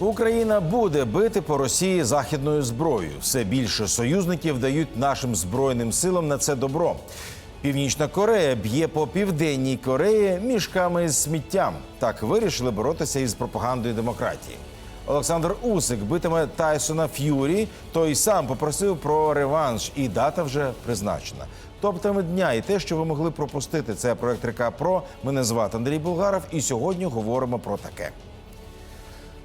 Україна буде бити по Росії західною зброєю. Все більше союзників дають нашим збройним силам на це добро. Північна Корея б'є по південній Кореї мішками з сміттям. Так вирішили боротися із пропагандою демократії. Олександр Усик битиме Тайсона Ф'юрі. Той сам попросив про реванш, і дата вже призначена. Топтами дня і те, що ви могли пропустити, це проект Река Про. Мене звати Андрій Булгаров, і сьогодні говоримо про таке.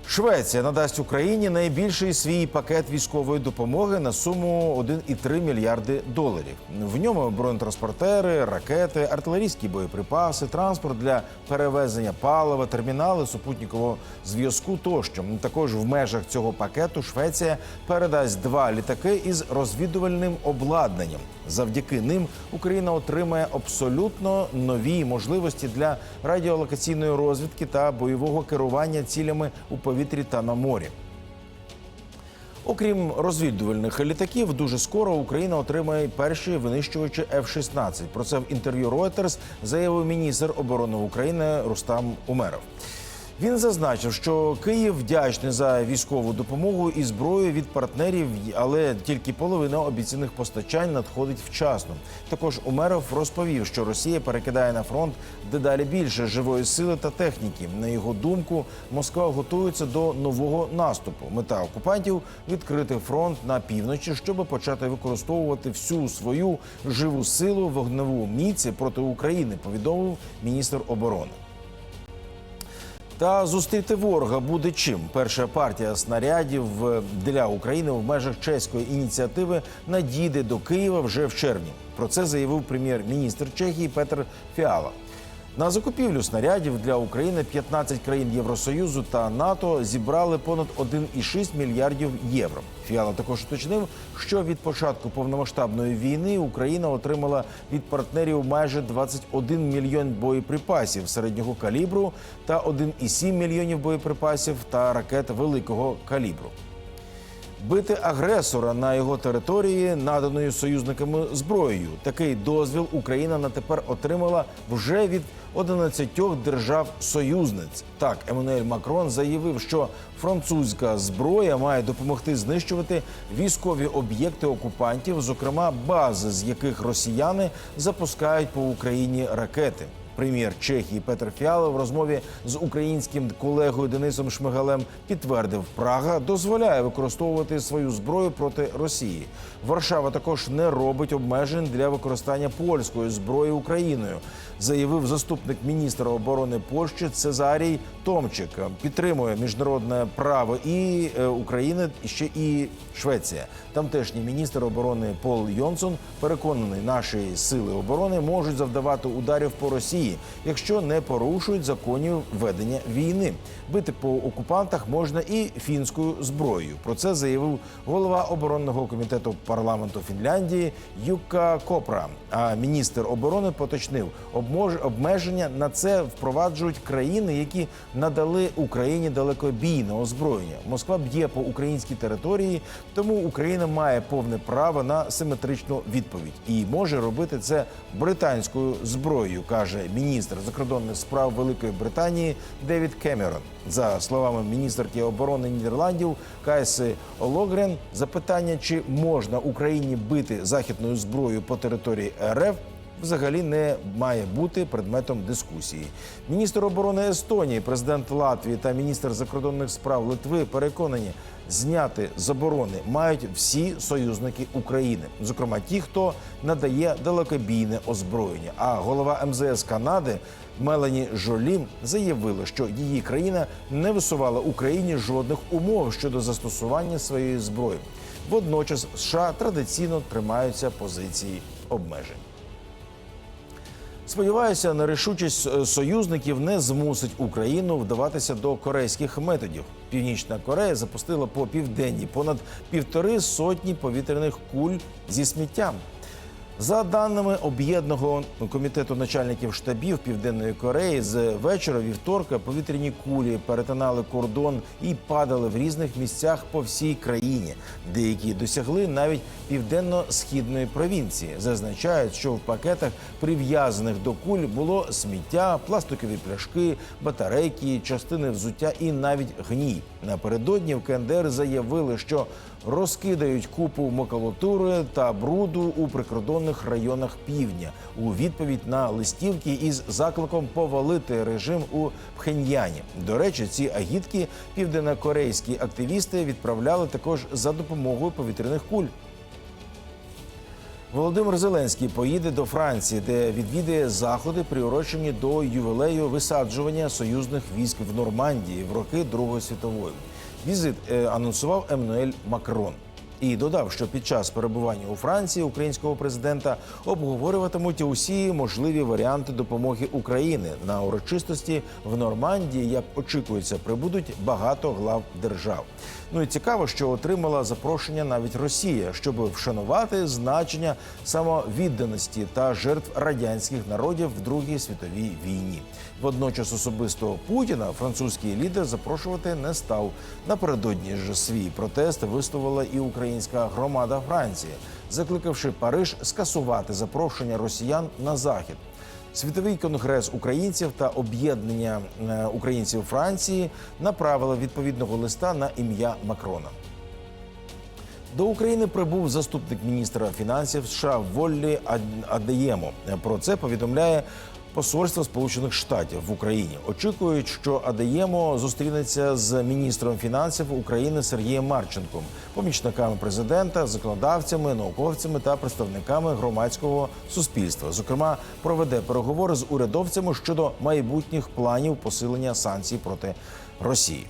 Швеція надасть Україні найбільший свій пакет військової допомоги на суму 1,3 мільярди доларів. В ньому бронетранспортери, ракети, артилерійські боєприпаси, транспорт для перевезення палива, термінали супутникового зв'язку. Тощо також в межах цього пакету Швеція передасть два літаки із розвідувальним обладнанням. Завдяки ним Україна отримає абсолютно нові можливості для радіолокаційної розвідки та бойового керування цілями у повітрі та на морі. Окрім розвідувальних літаків, дуже скоро Україна отримає перші винищувачі F-16. Про це в інтерв'ю Reuters заявив міністр оборони України Рустам Умеров. Він зазначив, що Київ вдячний за військову допомогу і зброю від партнерів, але тільки половина обіцяних постачань надходить вчасно. Також Умеров розповів, що Росія перекидає на фронт дедалі більше живої сили та техніки. На його думку, Москва готується до нового наступу. Мета окупантів відкрити фронт на півночі, щоб почати використовувати всю свою живу силу вогневу міці проти України. Повідомив міністр оборони. Та зустріти ворога буде чим. Перша партія снарядів е, для України в межах чеської ініціативи надійде до Києва вже в червні. Про це заявив прем'єр-міністр Чехії Петр Фіала. На закупівлю снарядів для України 15 країн Євросоюзу та НАТО зібрали понад 1,6 мільярдів євро. Фіала також уточнив, що від початку повномасштабної війни Україна отримала від партнерів майже 21 мільйон боєприпасів середнього калібру та 1,7 мільйонів боєприпасів та ракет великого калібру. Бити агресора на його території, наданою союзниками зброєю. Такий дозвіл Україна на тепер отримала вже від 11 держав-союзниць. Так, Еммануель Макрон заявив, що французька зброя має допомогти знищувати військові об'єкти окупантів, зокрема бази, з яких росіяни запускають по Україні ракети. Прем'єр Чехії Петр Фіало в розмові з українським колегою Денисом Шмигалем підтвердив, Прага дозволяє використовувати свою зброю проти Росії. Варшава також не робить обмежень для використання польської зброї Україною, заявив заступник міністра оборони Польщі Цезарій Томчик. Підтримує міжнародне право і е, України, і ще і Швеція. Тамтешній міністр оборони Пол Йонсон переконаний, наші сили оборони можуть завдавати ударів по Росії, якщо не порушують законів ведення війни. Бити по окупантах можна і фінською зброєю. Про це заявив голова оборонного комітету парламенту Фінляндії Юка Копра. А міністр оборони поточнив, обмеження на це впроваджують країни, які надали Україні далекобійне озброєння. Москва б'є по українській території, тому Україна має повне право на симетричну відповідь і може робити це британською зброєю, каже міністр закордонних справ Великої Британії Девід Кемерон. За словами міністерки оборони Нідерландів Кайси Ологрен, запитання, чи можна Україні бити західною зброєю по території РФ, взагалі не має бути предметом дискусії. Міністр оборони Естонії, президент Латвії та міністр закордонних справ Литви переконані, зняти заборони мають всі союзники України, зокрема ті, хто надає далекобійне озброєння. А голова МЗС Канади Мелані Жолі заявила, що її країна не висувала Україні жодних умов щодо застосування своєї зброї. Водночас США традиційно тримаються позиції обмежень. Сподіваюся, нерішучість рішучість союзників не змусить Україну вдаватися до корейських методів. Північна Корея запустила по південні понад півтори сотні повітряних куль зі сміттям. За даними об'єднаного комітету начальників штабів Південної Кореї, з вечора вівторка повітряні кулі перетинали кордон і падали в різних місцях по всій країні. Деякі досягли навіть південно-східної провінції. Зазначають, що в пакетах прив'язаних до куль було сміття, пластикові пляшки, батарейки, частини взуття і навіть гній. Напередодні в КНДР заявили, що розкидають купу макулатури та бруду у прикордонних районах півдня у відповідь на листівки із закликом повалити режим у Пхеньяні. До речі, ці агітки південнокорейські активісти відправляли також за допомогою повітряних куль. Володимир Зеленський поїде до Франції, де відвідає заходи, приурочені до ювілею висаджування союзних військ в Нормандії в роки Другої світової. Візит е, анонсував Еммануель Макрон. І додав, що під час перебування у Франції українського президента обговорюватимуть усі можливі варіанти допомоги України на урочистості в Нормандії, як очікується, прибудуть багато глав держав. Ну і цікаво, що отримала запрошення навіть Росія, щоб вшанувати значення самовідданості та жертв радянських народів в Другій світовій війні. Водночас особисто Путіна французький лідер запрошувати не став. Напередодні ж свій протест висловила і українська громада Франції, закликавши Париж скасувати запрошення росіян на захід. Світовий конгрес українців та об'єднання е, українців Франції направили відповідного листа на ім'я Макрона. До України прибув заступник міністра фінансів США Воллі Ад- Адеємо. Про це повідомляє посольство Сполучених Штатів в Україні. Очікують, що Адаємо зустрінеться з міністром фінансів України Сергієм Марченком, помічниками президента, законодавцями, науковцями та представниками громадського суспільства. Зокрема, проведе переговори з урядовцями щодо майбутніх планів посилення санкцій проти Росії.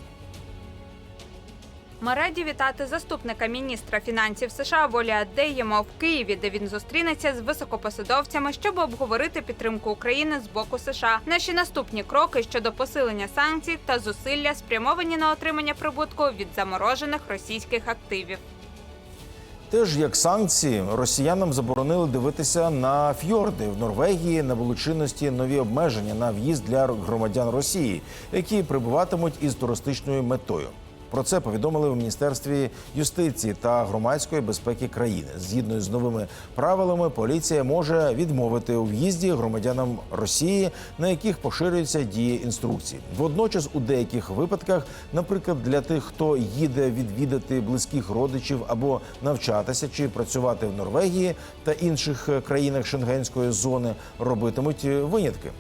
Ми раді вітати заступника міністра фінансів США Волія Деєма в Києві, де він зустрінеться з високопосадовцями, щоб обговорити підтримку України з боку США. Наші наступні кроки щодо посилення санкцій та зусилля спрямовані на отримання прибутку від заморожених російських активів. Теж як санкції, росіянам заборонили дивитися на фьорди в Норвегії. Набули чинності нові обмеження на в'їзд для громадян Росії, які прибуватимуть із туристичною метою. Про це повідомили в міністерстві юстиції та громадської безпеки країни. Згідно з новими правилами, поліція може відмовити у в'їзді громадянам Росії, на яких поширюється дії інструкцій. Водночас, у деяких випадках, наприклад, для тих, хто їде відвідати близьких родичів або навчатися чи працювати в Норвегії та інших е, країнах шенгенської зони, робитимуть е, винятки.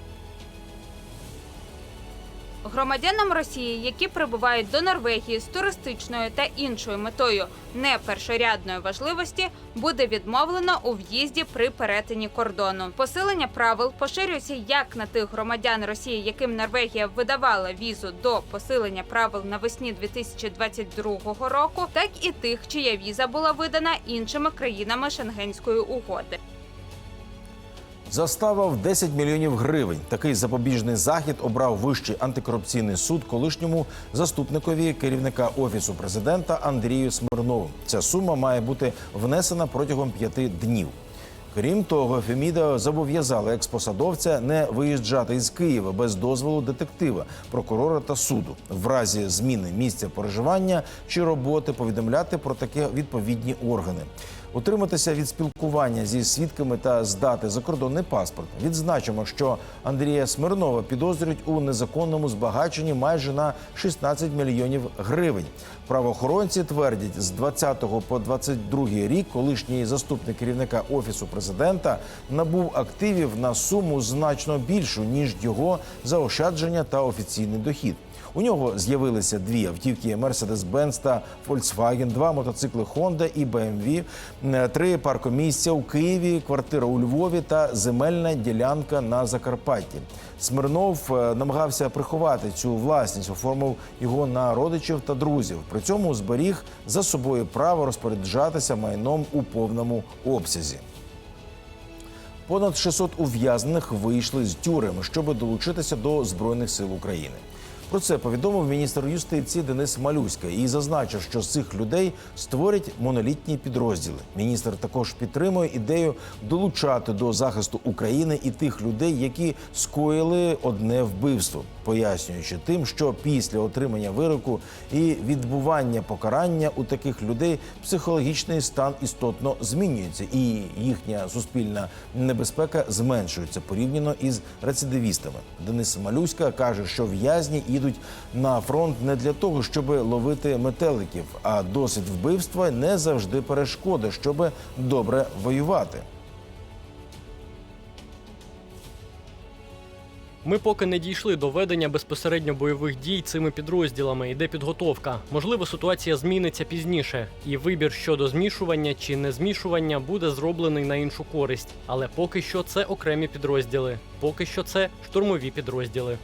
Громадянам Росії, які прибувають до Норвегії з туристичною та іншою метою не першорядної важливості, буде відмовлено у в'їзді при перетині кордону. Посилення правил поширюється як на тих громадян Росії, яким Норвегія видавала візу до посилення правил навесні 2022 року, так і тих, чия віза була видана іншими країнами Шенгенської угоди. Застава в 10 мільйонів гривень. Такий запобіжний захід обрав вищий антикорупційний суд колишньому заступникові керівника офісу президента Андрію Смирнову. Ця сума має бути внесена протягом п'яти днів. Крім того, Феміда зобов'язала експосадовця не виїжджати із Києва без дозволу детектива, прокурора та суду. В разі зміни місця проживання чи роботи повідомляти про таке відповідні органи. Утриматися від спілкування зі свідками та здати закордонний паспорт. Відзначимо, що Андрія Смирнова підозрюють у незаконному збагаченні майже на 16 мільйонів гривень. Правоохоронці твердять, з 20 по 22 рік колишній заступник керівника офісу президента набув активів на суму значно більшу ніж його заощадження та офіційний дохід. У нього з'явилися дві автівки Mercedes-Benz та Volkswagen, два мотоцикли Honda і BMW, е, три паркомісця у Києві, квартира у Львові та земельна ділянка на Закарпатті. Смирнов е, намагався приховати цю власність, оформив його на родичів та друзів. При цьому зберіг за собою право розпоряджатися майном у повному обсязі. Понад 600 ув'язнених вийшли з тюрем, щоб долучитися до збройних сил України. Про це повідомив міністр юстиції Денис Малюська і зазначив, що з цих людей створять монолітні підрозділи. Міністр також підтримує ідею долучати до захисту України і тих людей, які скоїли одне вбивство, пояснюючи тим, що після отримання вироку і відбування покарання у таких людей психологічний стан істотно змінюється, і їхня суспільна небезпека зменшується порівняно із рецидивістами. Денис Малюська каже, що в'язні їдуть на фронт не для того, щоб ловити метеликів, а досвід вбивства не завжди перешкода, щоб добре воювати. Ми поки не дійшли до ведення безпосередньо бойових дій цими підрозділами. Іде підготовка. Можливо, ситуація зміниться пізніше, і вибір щодо змішування чи не змішування буде зроблений на іншу користь. Але поки що це окремі підрозділи. Поки що це штурмові підрозділи.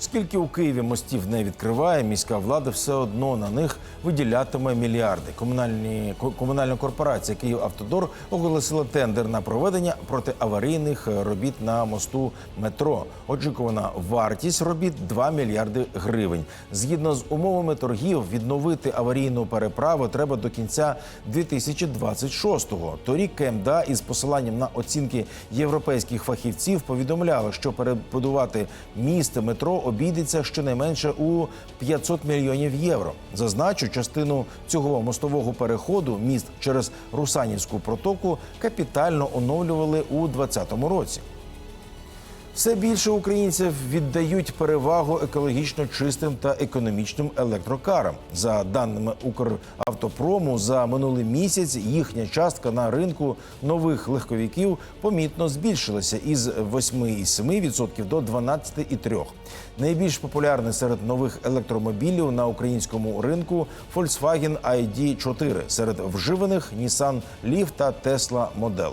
Скільки у Києві мостів не відкриває, міська влада все одно на них виділятиме мільярди. Комунальні ко- комунальна корпорація «Київавтодор» оголосила тендер на проведення протиаварійних робіт на мосту метро. Очікувана вартість робіт 2 мільярди гривень. Згідно з умовами торгів, відновити аварійну переправу треба до кінця 2026-го. Торік КМДА із посиланням на оцінки європейських фахівців повідомляла, що перебудувати міст метро обійдеться щонайменше у 500 мільйонів євро. Зазначу, частину цього мостового переходу міст через Русанівську протоку капітально оновлювали у 2020 році. Все більше українців віддають перевагу екологічно чистим та економічним електрокарам. За даними Укравтопрому, за минулий місяць їхня частка на ринку нових легковиків помітно збільшилася із 8,7% до 12,3%. Найбільш популярний серед нових електромобілів на українському ринку Volkswagen ID4, серед вживаних Nissan Leaf та Tesla Model.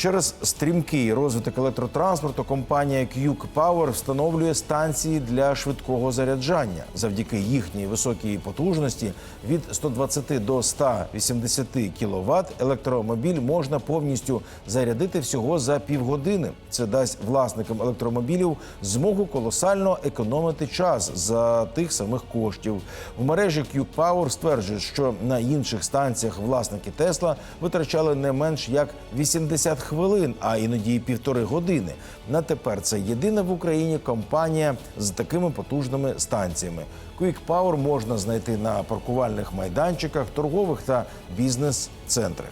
Через стрімкий розвиток електротранспорту компанія QQ Power встановлює станції для швидкого заряджання. Завдяки їхній високій потужності від 120 до 180 кВт електромобіль можна повністю зарядити всього за півгодини. Це дасть власникам електромобілів змогу колосально економити час за тих самих коштів. В мережі Q Power стверджують, що на інших станціях власники Тесла витрачали не менш як 80 хвилин, а іноді і півтори години. На тепер це єдина в Україні компанія з такими потужними станціями. Quick Power можна знайти на паркувальних майданчиках, торгових та бізнес-центрах.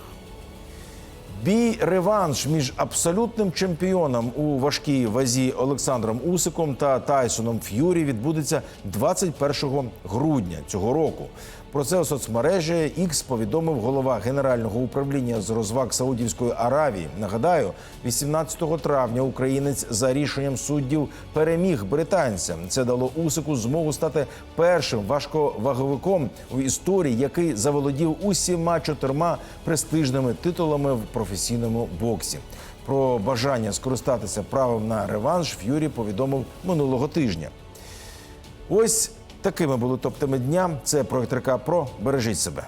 Бій реванш між абсолютним чемпіоном у важкій вазі Олександром Усиком та Тайсоном Ф'юрі відбудеться 21 грудня цього року. Про це у соцмережі X повідомив голова генерального управління з розваг Саудівської Аравії. Нагадаю, 18 травня українець за рішенням суддів переміг британця. Це дало Усику змогу стати першим важковаговиком в історії, який заволодів усіма чотирма престижними титулами в професійному боксі. Про бажання скористатися правом на реванш Ф'юрі повідомив минулого тижня. Ось такими були топтими дня. Це проект РК Про. Бережіть себе.